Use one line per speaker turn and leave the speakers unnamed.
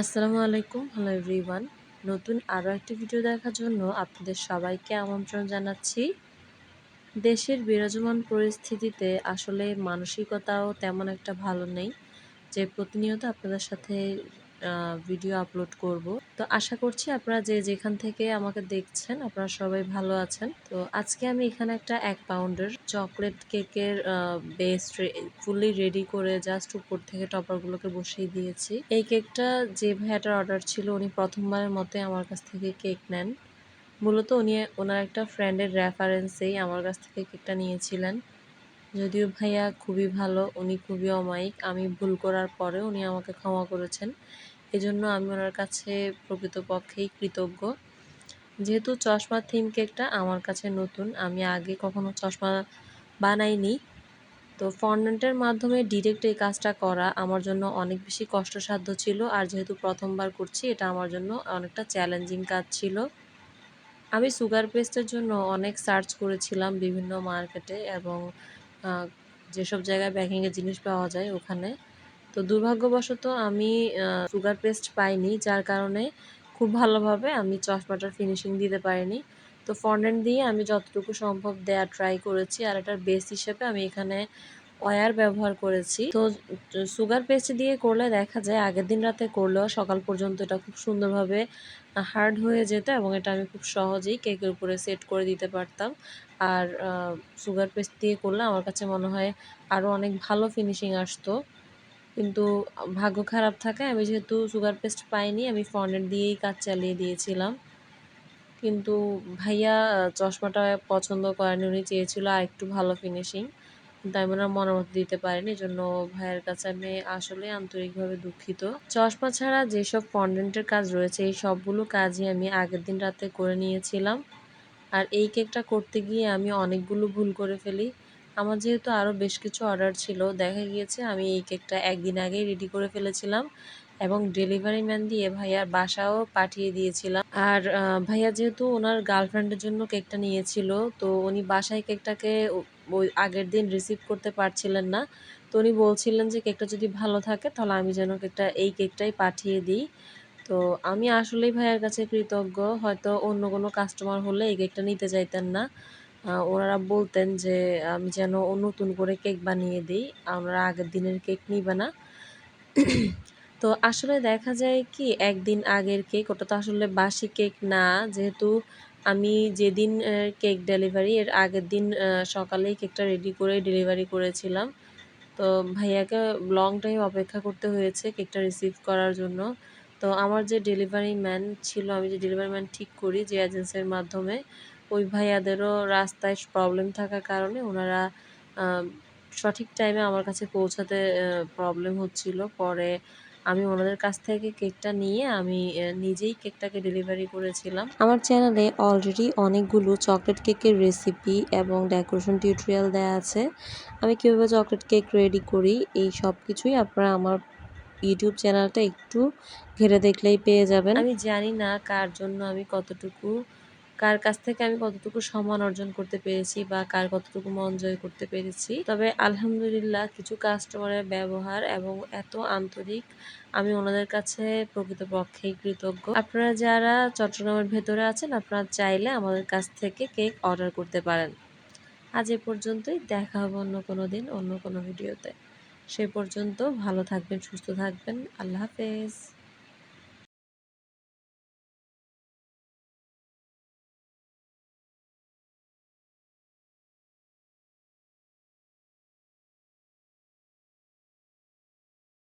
আসসালামু আলাইকুম। Hello everyone নতুন আরও একটি ভিডিও দেখার জন্য আপনাদের সবাইকে আমন্ত্রণ জানাচ্ছি। দেশের বিরাজমান পরিস্থিতিতে আসলে মানসিকতাও তেমন একটা ভালো নেই, যে প্রতিনিয়ত আপনাদের সাথে ভিডিও আপলোড করব। তো আশা করছি আপনারা যে যেখান থেকে আমাকে দেখছেন, আপনারা সবাই ভালো আছেন। তো আজকে আমি এখানে একটা এক পাউন্ডের চকলেট কেকের বেস ফুললি রেডি করে জাস্ট উপর থেকে টপারগুলোকে বসিয়ে দিয়েছি। এই কেকটা যে ভাইয়াটার অর্ডার ছিল, উনি প্রথমবারের মতে আমার কাছ থেকে কেক নেন। মূলত উনি, ওনার একটা ফ্রেন্ডের রেফারেন্সেই আমার কাছ থেকে কেকটা নিয়েছিলেন। যদিও ভাইয়া খুবই ভালো, উনি খুবই অমায়িক। আমি ভুল করার পরে উনি আমাকে ক্ষমা করেছেন। এজন্য আমি ওনার কাছে প্রকৃতপক্ষেই কৃতজ্ঞ। যেহেতু চশমা থিম কেকটা আমার কাছে নতুন, আমি আগে কখনো চশমা বানাইনি। তো ফন্ডেন্টের মাধ্যমে ডিরেক্ট এই কাজটা করা আমার জন্য অনেক বেশি কষ্টসাধ্য ছিল। আর যেহেতু প্রথমবার করছি, এটা আমার জন্য অনেকটা চ্যালেঞ্জিং কাজ ছিল। আমি সুগার পেস্টের জন্য অনেক সার্চ করেছিলাম বিভিন্ন মার্কেটে এবং যেসব জায়গায় প্যাকিংয়ের জিনিস পাওয়া যায় ওখানে। তো দুর্ভাগ্যবশত আমি সুগার পেস্ট পাইনি, যার কারণে খুব ভালোভাবে আমি চশমাটার ফিনিশিং দিতে পারিনি। তো ফন্ডেন্ট দিয়ে আমি যতটুকু সম্ভব দেয়া ট্রাই করেছি, আর এটার বেস হিসেবে আমি এখানে অয়ার ব্যবহার করেছি। তো সুগার পেস্ট দিয়ে করলে দেখা যায় আগের দিন রাতে করলেও সকাল পর্যন্ত এটা খুব সুন্দরভাবে হার্ড হয়ে যেত এবং এটা আমি খুব সহজেই কেকের উপরে সেট করে দিতে পারতাম। আর সুগার পেস্ট দিয়ে করলে আমার কাছে মনে হয় আরও অনেক ভালো ফিনিশিং আসতো। কিন্তু ভাগ্য খারাপ থাকায় আমি যেহেতু সুগার পেস্ট পাইনি, আমি ফন্ডেন্ট দিয়েই কাজ চালিয়ে দিয়েছিলাম। কিন্তু ভাইয়া চশমাটা পছন্দ করেনি, উনি চেয়েছিল আর একটু ভালো ফিনিশিং। কিন্তু আমি ওনার মনের দিতে পারিনি জন্য ভাইয়ের কাছে আমি আসলে আন্তরিকভাবে দুঃখিত। চশমা ছাড়া যেসব ফন্ডেন্টের কাজ রয়েছে, এই সবগুলো কাজই আমি আগের দিন রাতে করে নিয়েছিলাম। আর এই কেকটা করতে গিয়ে আমি অনেকগুলো ভুল করে ফেলি। আমার যেহেতু আরও বেশ কিছু অর্ডার ছিল, দেখা গিয়েছে আমি এই কেকটা একদিন আগেই রেডি করে ফেলেছিলাম। এবং ডেলিভারি ম্যান দিয়ে ভাইয়ার বাসাও পাঠিয়ে দিয়েছিলাম। আর ভাইয়া যেহেতু ওনার গার্লফ্রেন্ডের জন্য কেকটা নিয়েছিল, তো উনি বাসায় কেকটাকে ওই আগের দিন রিসিভ করতে পারছিলেন না। তো উনি বলছিলেন যে কেকটা যদি ভালো থাকে তাহলে আমি যেন কেকটা, এই কেকটাই পাঠিয়ে দিই। তো আমি আসলেই ভাইয়ার কাছে কৃতজ্ঞ, হয়তো অন্য কোনো কাস্টমার হলে এই কেকটা নিতে চাইতেন না। ওনারা বলতেন যে আমি যেন নতুন করে কেক বানিয়ে দিই, আমরা আগের দিনের কেক নিবে না। তো আসলে দেখা যায় কি, একদিন আগের কেক, ওটা তো আসলে বাসি কেক না। যেহেতু আমি যেদিন কেক ডেলিভারি, এর আগের দিন সকালেই কেকটা রেডি করে ডেলিভারি করেছিলাম। তো ভাইয়াকে লং টাইম অপেক্ষা করতে হয়েছে কেকটা রিসিভ করার জন্য। তো আমার যে ডেলিভারি ম্যান ছিল, আমি যে ডেলিভারি ম্যান ঠিক করি যে এজেন্সির মাধ্যমে, ওই ভাইয়াদেরও রাস্তায় প্রবলেম থাকার কারণে ওনারা সঠিক টাইমে আমার কাছে পৌঁছাতে প্রবলেম হচ্ছিল। পরে আমি ওনাদের কাছ থেকে কেকটা নিয়ে আমি নিজেই কেকটাকে ডেলিভারি করেছিলাম। আমার চ্যানেলে অলরেডি অনেকগুলো চকলেট কেকের রেসিপি এবং ডেকোরেশন টিউটোরিয়াল দেওয়া আছে। আমি কীভাবে চকলেট কেক রেডি করি, এই সব কিছুই আপনারা আমার ইউটিউব চ্যানেলটা একটু ঘেরে দেখলেই পেয়ে যাবেন। আমি জানি না কার জন্য আমি কতটুকু কার কাছ থেকে আমি কতটুকু সম্মান অর্জন করতে পেরেছি বা কার কতটুকু মন জয় করতে পেরেছি। তবে আলহামদুলিল্লাহ কিছু কাস্টমারের ব্যবহার এবং এত আন্তরিক আমি ওনাদের কাছে প্রকৃতপক্ষেই কৃতজ্ঞ। আপনারা যারা চট্টগ্রামের ভেতরে আছেন, আপনারা চাইলে আমাদের কাছ থেকে কেক অর্ডার করতে পারেন। আজ এ পর্যন্তই, দেখা হবে অন্য কোনো দিন, অন্য কোনো ভিডিওতে সে পর্যন্ত ভালো থাকবেন, সুস্থ থাকবেন। আল্লাহ হাফেজ।